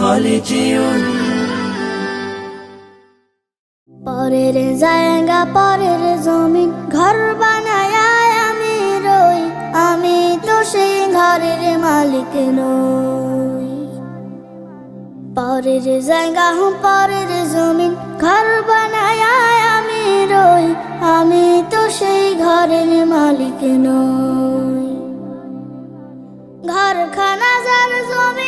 হলে যেও পরের জায়গা, পরের জমিন, ঘর বানায় আমি রই। আমি তো সেই ঘরের মালিক নই। পরের জায়গা হুম, পরের জমিন, ঘর বানায় আমি রই। আমি তো সেই ঘরের মালিক নই। ঘরখানা যার জমিন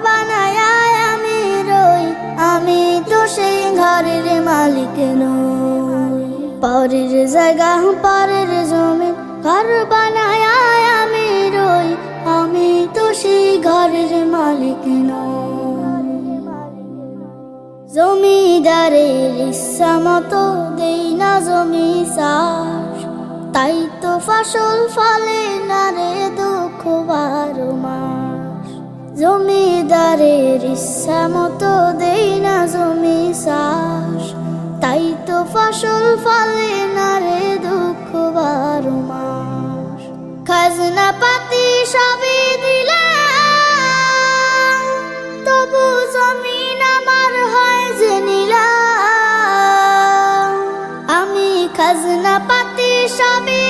ঘরের মালিক নই। পরের জায়গা, পরের জমিন, ঘর বানায় আমি রই। আমি তো সেই ঘরের মালিক নই। জমিদারের ইচ্ছা মতো দেই না জমি চাষ। তাই তো ফসল ফলে না রে দুঃখ বারো মাস। জমিদারের ইচ্ছা মতো দেই ফসল ফলে না রে দুঃখ বারো মাস। খাজনা পাতি সবই দিলে তবু জমিন আমার হয় যে নীলা আমি খাজনা পাতি সবই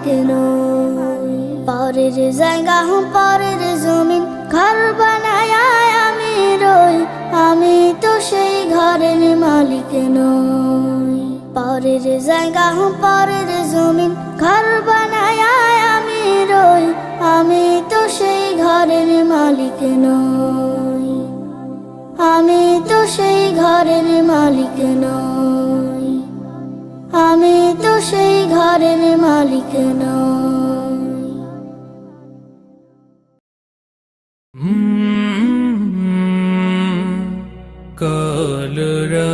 মালিক নই পরের জায়গা পরের জমিন, ঘর বানায় আমি রই। আমি তো সেই ঘরের মালিক নই। পরের জায়গা পরের জমিন, ঘর বানায় আমি রই। আমি তো সেই ঘরের মালিক নই। আমি তো সেই ঘরের মালিক তো সেই ঘরের মালিক নয়। কলরা